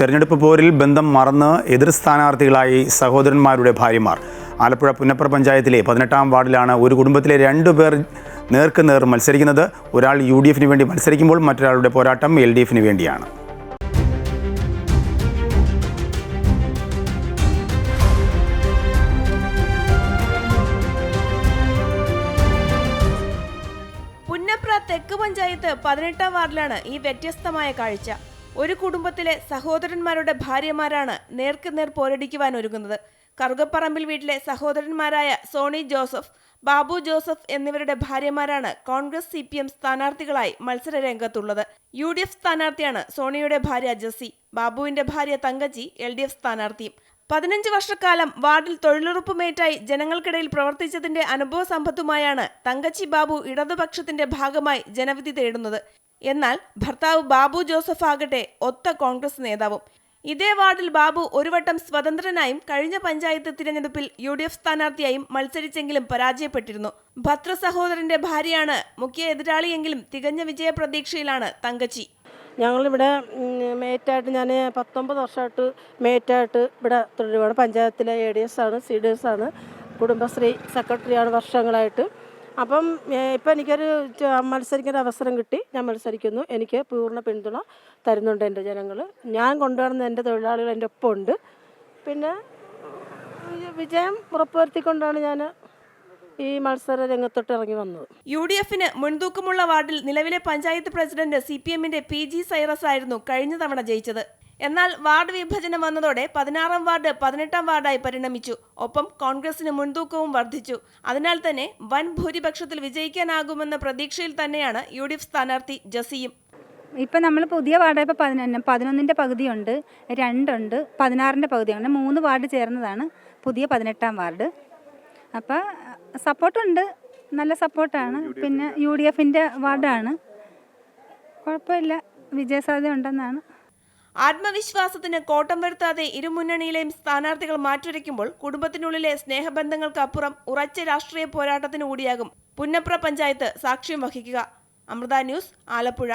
തെരഞ്ഞെടുപ്പ് പോരിൽ ബന്ധം മറന്ന് എതിർ സ്ഥാനാർത്ഥികളായി സഹോദരന്മാരുടെ ഭാര്യമാർ. ആലപ്പുഴ പുന്നപ്ര പഞ്ചായത്തിലെ പതിനെട്ടാം വാർഡിലാണ് ഒരു കുടുംബത്തിലെ രണ്ടു പേർ നേർക്ക് നേർ മത്സരിക്കുന്നത്. ഒരാൾ യു ഡി എഫിന് വേണ്ടി മത്സരിക്കുമ്പോൾ മറ്റൊരാളുടെ പോരാട്ടം എൽ ഡി എഫിന് വേണ്ടിയാണ്. പുന്നപ്ര തെക്ക് പഞ്ചായത്ത് പതിനെട്ടാം വാർഡിലാണ് ഈ വ്യത്യസ്തമായ കാഴ്ച. ഒരു കുടുംബത്തിലെ സഹോദരന്മാരുടെ ഭാര്യമാരാണ് നേർക്ക് നേർ പോരടിക്കുവാൻ ഒരുങ്ങുന്നത്. കറുകപ്പറമ്പിൽ വീട്ടിലെ സഹോദരന്മാരായ സോണി ജോസഫ് ബാബു ജോസഫ് എന്നിവരുടെ ഭാര്യമാരാണ് കോൺഗ്രസ് സി പി എം സ്ഥാനാർത്ഥികളായി മത്സരരംഗത്തുള്ളത്. യു ഡി എഫ് സ്ഥാനാർത്ഥിയാണ് സോണിയുടെ ഭാര്യ ജസി ബാബുവിന്റെ ഭാര്യ തങ്കജി എൽ ഡി എഫ് സ്ഥാനാർത്ഥിയും. പതിനഞ്ച് വർഷക്കാലം വാർഡിൽ തൊഴിലുറപ്പുമേറ്റായി ജനങ്ങൾക്കിടയിൽ പ്രവർത്തിച്ചതിന്റെ അനുഭവ സമ്പത്തുമായാണ് തങ്കച്ചി ബാബു ഇടതുപക്ഷത്തിന്റെ ഭാഗമായി ജനവിധി തേടുന്നത്. എന്നാൽ ഭർത്താവ് ബാബു ജോസഫ് ആകട്ടെ ഒത്ത കോൺഗ്രസ് നേതാവും. ഇതേ വാർഡിൽ ബാബു ഒരു വട്ടം സ്വതന്ത്രനായും കഴിഞ്ഞ പഞ്ചായത്ത് തിരഞ്ഞെടുപ്പിൽ യു ഡി എഫ് സ്ഥാനാർത്ഥിയായും മത്സരിച്ചെങ്കിലും പരാജയപ്പെട്ടിരുന്നു. ഭദ്ര സഹോദരന്റെ ഭാര്യയാണ് മുഖ്യ എതിരാളിയെങ്കിലും തികഞ്ഞ വിജയ പ്രതീക്ഷയിലാണ് തങ്കച്ചി. ഞങ്ങളിവിടെ മേറ്റായിട്ട് ഞാൻ പത്തൊമ്പത് വർഷമായിട്ട് മേറ്റായിട്ട് ഇവിടെ തുടരുവാണ് പഞ്ചായത്തിലെ എ ഡി എസ് ആണ് സി ഡി എസ് ആണ്. കുടുംബശ്രീ സെക്രട്ടറിയാണ് വർഷങ്ങളായിട്ട്. അപ്പം ഇപ്പം എനിക്കൊരു മത്സരിക്കേണ്ട അവസരം കിട്ടി. ഞാൻ മത്സരിക്കുന്നു. എനിക്ക് പൂർണ പിന്തുണ തരുന്നുണ്ട് എന്റെ ജനങ്ങൾ ഞാൻ കൊണ്ടുവരുന്ന എന്റെ തൊഴിലാളികൾ എന്റെ ഒപ്പം ഉണ്ട് പിന്നെ വിജ- വിജയം ഉറപ്പുവരുത്തിക്കൊണ്ടാണ് ഞാൻ ഈ മത്സര രംഗത്തോട്ട് ഇറങ്ങി വന്നത്. യു ഡി എഫിന് മുൻതൂക്കമുള്ള വാർഡിൽ നിലവിലെ പഞ്ചായത്ത് പ്രസിഡന്റ് സി പി എമ്മിന്റെ പി ജി സൈറസ് ആയിരുന്നു കഴിഞ്ഞ തവണ ജയിച്ചത്. എന്നാൽ വാർഡ് വിഭജനം വന്നതോടെ പതിനാറാം വാർഡ് പതിനെട്ടാം വാർഡായി പരിണമിച്ചു. ഒപ്പം കോൺഗ്രസിന് മുൻതൂക്കവും വർദ്ധിച്ചു. അതിനാൽ തന്നെ വൻ ഭൂരിപക്ഷത്തിൽ വിജയിക്കാനാകുമെന്ന പ്രതീക്ഷയിൽ തന്നെയാണ് യു ഡി എഫ് സ്ഥാനാർത്ഥി ജസിയും. ഇപ്പം നമ്മൾ പുതിയ വാർഡ് ഇപ്പോൾ പതിനൊന്ന് പതിനൊന്നിന്റെ പകുതിയുണ്ട് രണ്ടുണ്ട് പതിനാറിന്റെ പകുതിയുണ്ട്. മൂന്ന് വാർഡ് ചേർന്നതാണ് പുതിയ പതിനെട്ടാം വാർഡ്. അപ്പോൾ സപ്പോർട്ടുണ്ട് നല്ല സപ്പോർട്ടാണ്. പിന്നെ യു ഡി എഫിന്റെ വാർഡാണ്. കുഴപ്പമില്ല വിജയസാധ്യത ഉണ്ടെന്നാണ് ആത്മവിശ്വാസത്തിന് കോട്ടം വരുത്താതെ ഇരുമുന്നണിയിലെയും സ്ഥാനാർത്ഥികൾ മാറ്റുരയ്ക്കുമ്പോൾ കുടുംബത്തിനുള്ളിലെ സ്നേഹബന്ധങ്ങൾക്കപ്പുറം ഉറച്ച രാഷ്ട്രീയ പോരാട്ടത്തിന് കൂടിയാകും പുന്നപ്ര പഞ്ചായത്ത് സാക്ഷ്യം വഹിക്കുക. അമൃത ന്യൂസ് ആലപ്പുഴ.